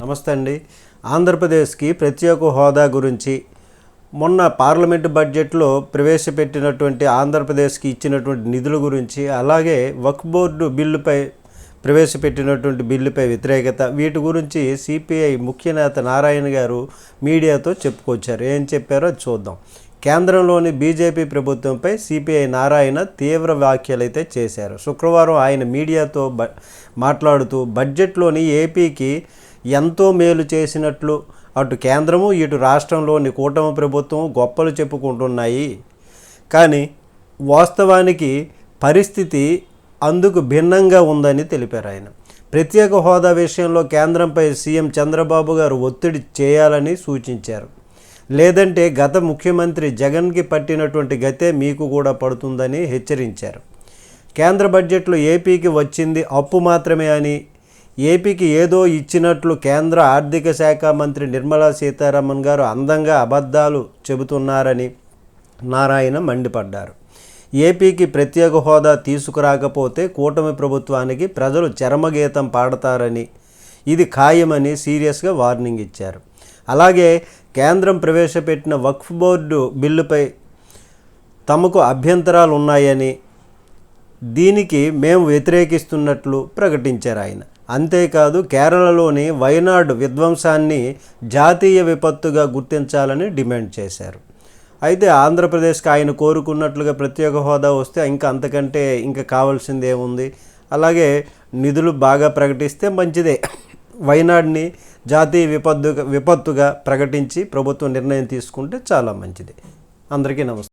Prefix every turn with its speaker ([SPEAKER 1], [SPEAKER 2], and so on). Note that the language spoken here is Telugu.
[SPEAKER 1] నమస్తే అండి. ఆంధ్రప్రదేశ్కి ప్రత్యేక హోదా గురించి మొన్న పార్లమెంటు బడ్జెట్లో ప్రవేశపెట్టినటువంటి ఆంధ్రప్రదేశ్కి ఇచ్చినటువంటి నిధుల గురించి అలాగే వక్ఫ్ బోర్డు బిల్లుపై ప్రవేశపెట్టినటువంటి బిల్లుపై వ్యతిరేకత వీటి గురించి సిపిఐ ముఖ్య నేత నారాయణ గారు మీడియాతో చెప్పుకొచ్చారు. ఏం చెప్పారో అది చూద్దాం. కేంద్రంలోని బీజేపీ ప్రభుత్వంపై సిపిఐ నారాయణ తీవ్ర వ్యాఖ్యలైతే చేశారు. శుక్రవారం ఆయన మీడియాతో బ మాట్లాడుతూ బడ్జెట్లోని ఏపీకి ఎంతో మేలు చేసినట్లు అటు కేంద్రము ఇటు రాష్ట్రంలోని కూటమి ప్రభుత్వం గొప్పలు చెప్పుకుంటున్నాయి. కానీ వాస్తవానికి పరిస్థితి అందుకు భిన్నంగా ఉందని తెలిపారు ఆయన. ప్రత్యేక హోదా విషయంలో కేంద్రంపై సీఎం చంద్రబాబు గారు ఒత్తిడి చేయాలని సూచించారు. లేదంటే గత ముఖ్యమంత్రి జగన్కి పట్టినటువంటి గతే మీకు కూడా పడుతుందని హెచ్చరించారు. కేంద్ర బడ్జెట్లో ఏపీకి వచ్చింది అప్పు మాత్రమే అని ఏపీకి ఏదో ఇచ్చినట్లు కేంద్ర ఆర్థిక శాఖ మంత్రి నిర్మలా సీతారామన్ గారు అందంగా అబద్ధాలు చెబుతున్నారని నారాయణ మండిపడ్డారు. ఏపీకి ప్రత్యేక హోదా తీసుకురాకపోతే కూటమి ప్రభుత్వానికి ప్రజలు చరమగీతం పాడతారని ఇది ఖాయమని సీరియస్గా వార్నింగ్ ఇచ్చారు. అలాగే కేంద్రం ప్రవేశపెట్టిన వక్ఫ్ బోర్డు బిల్లుపై తమకు అభ్యంతరాలు ఉన్నాయని దీనికి మేము వ్యతిరేకిస్తున్నట్లు ప్రకటించారు ఆయన. అంతేకాదు కేరళలోని వైనాడు విధ్వంసాన్ని జాతీయ విపత్తుగా గుర్తించాలని డిమాండ్ చేశారు. అయితే ఆంధ్రప్రదేశ్కి ఆయన కోరుకున్నట్లుగా ప్రత్యేక హోదా వస్తే ఇంకా అంతకంటే ఇంకా కావాల్సింది ఏముంది? అలాగే నిధులు బాగా ప్రకటిస్తే మంచిదే. వైనాడ్ని జాతీయ విపత్తుగా విపత్తుగా ప్రకటించి ప్రభుత్వం నిర్ణయం తీసుకుంటే చాలా మంచిది. అందరికీ నమస్తే